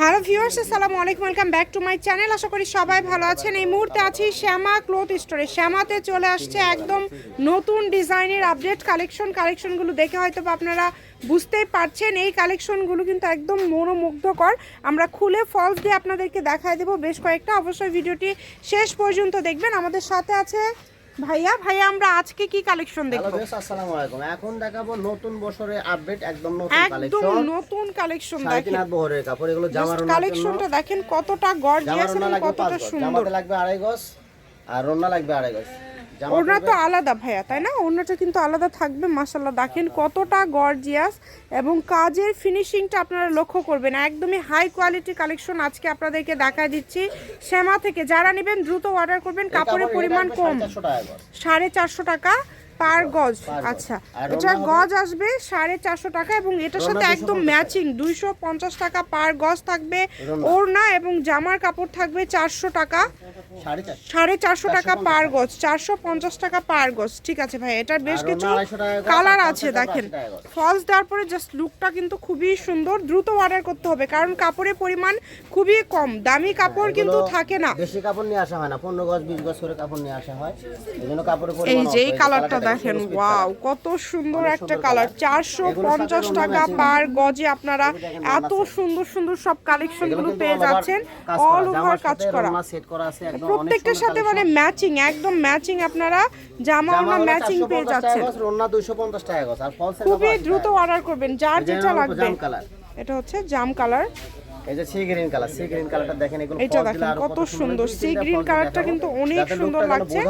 Hello viewers, আসসালামু আলাইকুম, welcome back to my channel. আশা করি সবাই ভালো আছেন। এই মুহূর্তে আছি শ্যামা ক্লথ স্টোরে। শ্যামাতে চলে আসছে একদম নতুন ডিজাইনের আপডেট কালেকশন। কালেকশনগুলো দেখে হয়তো আপনারা বুঝতেই পারছেন। এই কালেকশনগুলো কিন্তু একদম মনোমুগ্ধকর। আমরা খুলে ফলস দিয়ে আপনাদেরকে দেখায় দেবো। বেশ কয়েকটা অবশ্যই ভিডিওটি শেষ পর্যন্ত দেখবেন। আমাদের সাথে আছে ভাইয়া ভাইয়া আমরা আজকে কি কালেকশন দেখব? আসসালামু আলাইকুম। এখন দেখাবো নতুন বছরে আপডেট একদম নতুন একদম কালেকশন নতুন কালেকশন দেখেন। হাত বহরের কাপড় এগুলো জামার কালেকশনটা দেখেন কতটা গর্জিয়াস এবং কতটা সুন্দর। জামাতে লাগবে আড়াই গজ আর রন্না লাগবে আড়াই গজ। ওড়না তো আলাদা ভাইয়া তাই না? ওড়নাটা কিন্তু আলাদা থাকবে মাসাল্লাহ দেখেন কতটা গর্জিয়াস এবং কাজের ফিনিশিংটা আপনারা লক্ষ্য করবেন। একদমই হাই কোয়ালিটি কালেকশন আজকে আপনাদেরকে দেখা দিচ্ছি। শ্যামা থেকে যারা নেবেন দ্রুত অর্ডার করবেন। কাপড়ের পরিমাণ কম। আসবে 450 টাকা গজ সাড়ে চারশো টাকা পার গজ। আচ্ছা এটা গজ আসবে সাড়ে চারশো টাকা এবং এটার সাথে একদম ম্যাচিং দুইশো পঞ্চাশ টাকা পার গজ থাকবে। ওড়না এবং জামার কাপড় থাকবে চারশো টাকা। সাড়ে চারশো। টাকা পার গজ চারশো পঞ্চাশ টাকা পার গজ। ঠিক আছে ভাই এটার বেশ কিছু ওড়না 250 টাকা গজ, কালার আছে দেখেন। 80 টাকা গজ। ফলস দেওয়ার পরে জাস্ট লুকটা কিন্তু খুবই সুন্দর দ্রুত অর্ডার করতে হবে কারণ কাপড়ের পরিমাণ খুবই কম। দামি কাপড় কিন্তু থাকে না। বেশি কাপড় নিয়ে আসা হয় না পনেরো গজ বিশ গজ করে কাপড় নিয়ে আসা হয়। এই জন্য কাপড়ের পরিমাণ এই যে এই কালারটা দেখেন ওয়াও কত সুন্দর একটা কালার। চারশো পঞ্চাশ টাকা পার গজে আপনারা এত সুন্দর সুন্দর সব কালেকশনগুলো গুলো পেয়ে যাচ্ছেন অল ওভার কাজ করা। set করা আছে, একদম প্রত্যেকটার সাথে মানে ম্যাচিং একদম ম্যাচিং আপনারা জামা ওনা ম্যাচিং পেয়ে 450 টাকা যাচ্ছেন। গজ, 250 টাকা গজ, আর এর খুবই দ্রুত অর্ডার করবেন যার যেটা লাগবে। এটা হচ্ছে জাম কালার এই যে sea green colour sea green কালারটা দেখেন এগুলো এটা দেখেন কত সুন্দর সি গ্রিন কালারটা কিন্তু অনেক সুন্দর লাগছে।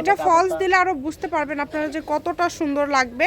এটা ফলস দিলে আরও বুঝতে পারবেন আপনারা যে কতটা সুন্দর লাগবে।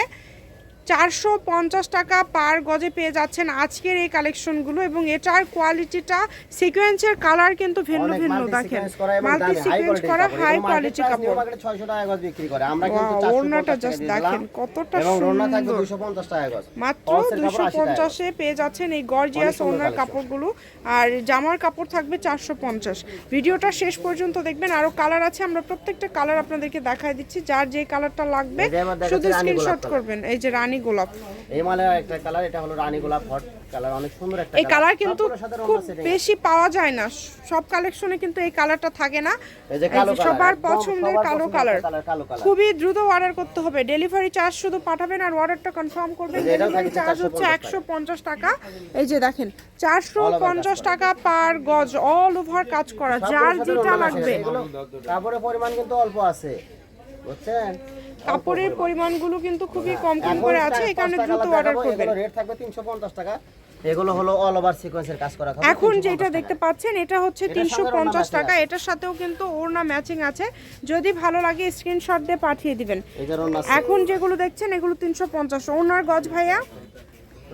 চারশো পঞ্চাশ টাকা পার গজে পেয়ে যাচ্ছেন আজকের এই কালেকশনগুলো এবং এটার কোয়ালিটিটা সিকোয়েন্সের কালার কিন্তু ভিন্ন ভিন্ন দেখেন মাল্টি সিকোয়েন্স করা হাই কোয়ালিটি কাপড় market 600 টাকা গজ বিক্রি করে। আমরা কিন্তু ওড়নাটা দিলাম। দেখেন, কতটা সুন্দর। 250 টাকা গজ। মাত্র দুশো 80 টাকা গজ। পঞ্চাশে পেয়ে যাচ্ছেন এই গর্জিয়াস ওনার কাপড়গুলো আর জামার কাপড় থাকবে চারশো পঞ্চাশ ভিডিওটা শেষ পর্যন্ত দেখবেন আরও কালার আছে আমরা প্রত্যেকটা কালার আপনাদেরকে দেখাই দিচ্ছি যার যে কালারটা লাগবে শুধু রানী স্ক্রিনশট করবেন এই যে রানী গোলাপ। এই মালের একটা কালার এটা হলো রানী গোলাপ হট কালার অনেক সুন্দর একটা এই কালার। কিন্তু খুব বেশি পাওয়া যায় না সব কালেকশনে কিন্তু এই কালারটা থাকে না। এই যে কালো সবার পছন্দের কালো কালার। কালার কালো কালার। খুবই দ্রুত অর্ডার করতে হবে। ডেলিভারি চার্জ শুধু পাঠাবেন আর অর্ডারটা কনফার্ম করবেন। ডেলিভারি চার্জ হচ্ছে 450 একশো পঞ্চাশ টাকা। এই যে দেখেন চারশো পঞ্চাশ। টাকা পার গজ অল ওভার কাজ করা। যার যেটা লাগবে। কাপড়ের পরিমাণ কিন্তু অল্প আছে বুঝছেন? কাপড়ের পরিমাণগুলো কিন্তু খুবই কম কম এখন করে আছে এই কারণে দ্রুত অর্ডার করবেন। রেট থাকবে 350 টাকা। এগুলো হলো অল ওভার সিকোয়েন্সের কাজ করা এখন যেটা দেখতে পাচ্ছেন এটা হচ্ছে এটার তিনশো সাথে ওড়না পঞ্চাশ matching টাকা এটার সাথেও কিন্তু ওড়না ম্যাচিং আছে। যদি ভালো লাগে স্ক্রিনশট দিয়ে পাঠিয়ে দিবেন। এখন যেগুলো দেখছেন এগুলো তিনশো পঞ্চাশ। ওনার গজ ভাইয়া?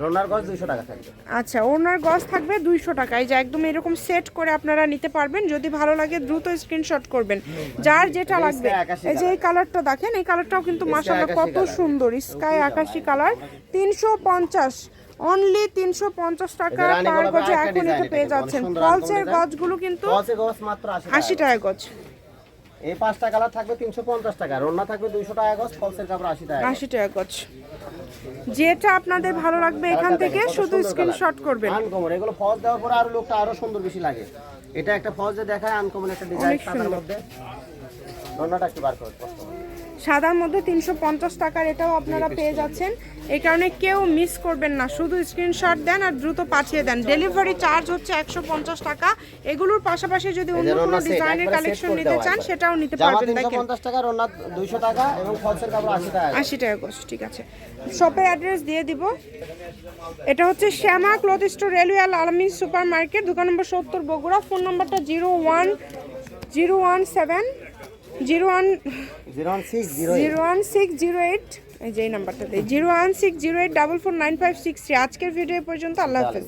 রোনার গজ 200 টাকা থাকবে। আচ্ছা ওনার গজ থাকবে দুইশো টাকা। এই যে একদম এরকম সেট করে আপনারা নিতে পারবেন। যদি ভালো লাগে দ্রুত স্ক্রিনশট করবেন। যার যেটা লাগবে। এই যে এই কালারটা দেখেন এই কালারটাও কিন্তু আকাশি কত। সুন্দর। স্কাই আকাশি কালার তিনশো পঞ্চাশ। অনলি তিনশো পঞ্চাশ টাকা পার গজে এখন এটা পেয়ে যাচ্ছেন। ফলসের গজগুলো কিন্তু গজ মাত্র 80 টাকা। আশি টাকা গজ এই পাঁচটা কালার থাকবে 350 টাকা রোনা থাকবে 200 টাকা গজ ফলসের কাপড় 80 টাকা। আশি টাকা গজ। যেটা আপনাদের ভালো লাগবে এখান থেকে শুধু স্ক্রিনশট করবে করবেন। আনকমন এগুলো ফলস দেওয়ার পরে আরও লোকটা আরও সুন্দর বেশি লাগে। এটা একটা ফলস যে দেখায় আনকমন একটা ডিজাইন সাদার মধ্যে। রোনাটা একটু বার করে। সাদার মধ্যে তিনশো পঞ্চাশ টাকার এটাও আপনারা পেয়ে যাচ্ছেন। এই কারণে কেউ মিস করবেন না। শুধু স্ক্রিনশট দেন আর দ্রুত পাঠিয়ে দেন। ডেলিভারি চার্জ হচ্ছে একশো পঞ্চাশ টাকা। এগুলোর পাশাপাশি যদি অন্য কোনো ডিজাইনের কালেকশন নিতে চান সেটাও নিতে পারবেন। দেখেন। 350 টাকা রোনা 200 টাকা এবং ফলসের কাপড় 80 টাকা আশি টাকা গোস ঠিক আছে। শপের অ্যাড্রেস দিয়ে দিব। এটা হচ্ছে শ্যামা ক্লথ স্টোর রেলওয়ে আল আলমী সুপার মার্কেট দোকান নম্বর সত্তর বগুড়া ফোন নম্বরটা zero one zero one seven zero one 01608 zero one six zero eight এই যে নাম্বারটা দেয় zero one six zero eight double four nine five six three. আজকের ভিডিও পর্যন্ত আল্লাহ হাফেজ।